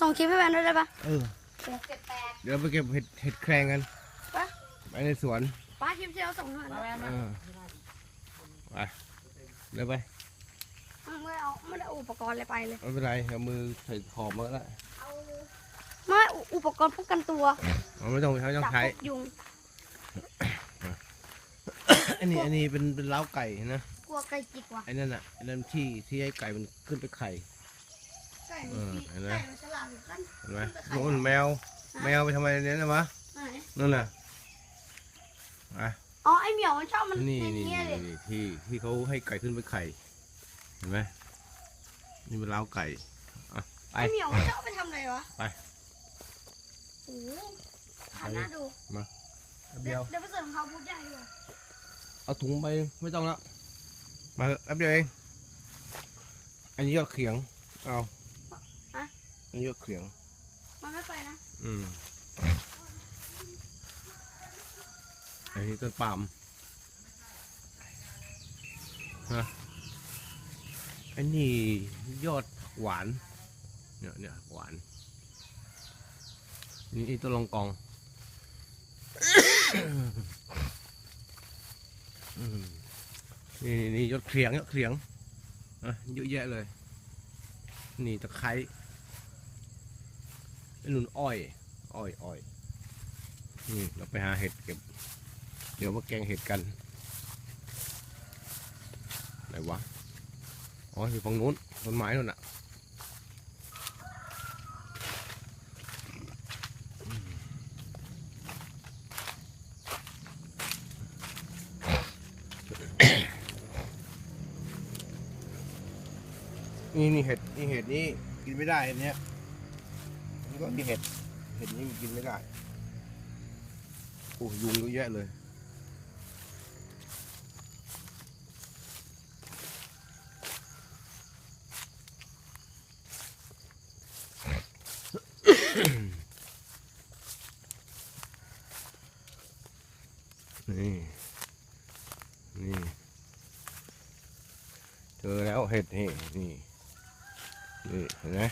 ส่งคลิปให้แฟนด้วยได้ปะเออ เจ็ดแปดเดี๋ยวไปเก็บเห็ดเห็ดแครงกันไปไปในสวน ป้าคลิปเดียวส่งให้มาหน่อยแม่เอมาอไปเดี๋ยวไปไม่ได้เอาไม่ได้เอาอุปกรณ์อะไรไปเลย ไม่เป็นไรเอามือใส่ขอบมาก็ได้เอาไม่อุอุปกรณ์ป้องกันตัวเอาไม่ต้องไม่ต้องจากใช้ พวกยุง อันนี้อันนี้เป็นเป็นเล้าไก่นะ กลัวไก่จิกว่ะไอ้นั่นอะไอ้นั่นที่ที่ให้ไก่มันขึ้นไปไข่ไก่เอมันอเห็นไหมไก่มันฉลาดเหมือนกันเห็นไหมโน่นแมว แมวไปทำไมในนี้นะวะไหนนั่นน่ะอะอ๋อไอเหมียวมันชอบมันนี่ในนี่เนี้ยเลยนี่ที่ที่เขาให้ไก่ขึ้นไปไข่ เห็นไหมนี่เป็นเล้าไก่อะไปไอเหมียวมันชอบไปทำอะไรวะไปโอ้โหหันหน้าดูเดียวเดี๋ยวไปเสริมเขาพูดใหญ่ดีกว่าเอาถุงไปไม่ต้องแล้วมาเถอะแป๊บเดียวเองอันนี้ยอดเขียงเอาอั นนี้ยอดเขียง มันไม่ไปนะอืมอันนี้ต้นปาล์มฮะอันนี้ยอดหวาน เนี่ยเนี่ยหวาน นี่ต้นลองกอง อืมนี่นี่นี่ยอดเขียงยอดเขียงอะเยอะแยะเลย นี่ตะไคร้ ไอ้หนุนอ้อยอ้อยอ้อยนี่เราไปหาเห็ดเก็บ เดี๋ยวมาแกงเห็ดกันไหนวะอ๋ออยู่ฝั่งนู้นต้นไม้นู่นน่ะนี่นี่เห็ดนี่เห็ดนี่กินไม่ได้อันเนี้ย นี่ก็มีเห็ด เห็ดนี่กินไม่ได้ โอ้ยุงเยอะแยะเลยนี่ นี่ เจอแล้วเห็ดนี่ นี่ นี่ เห็นไหม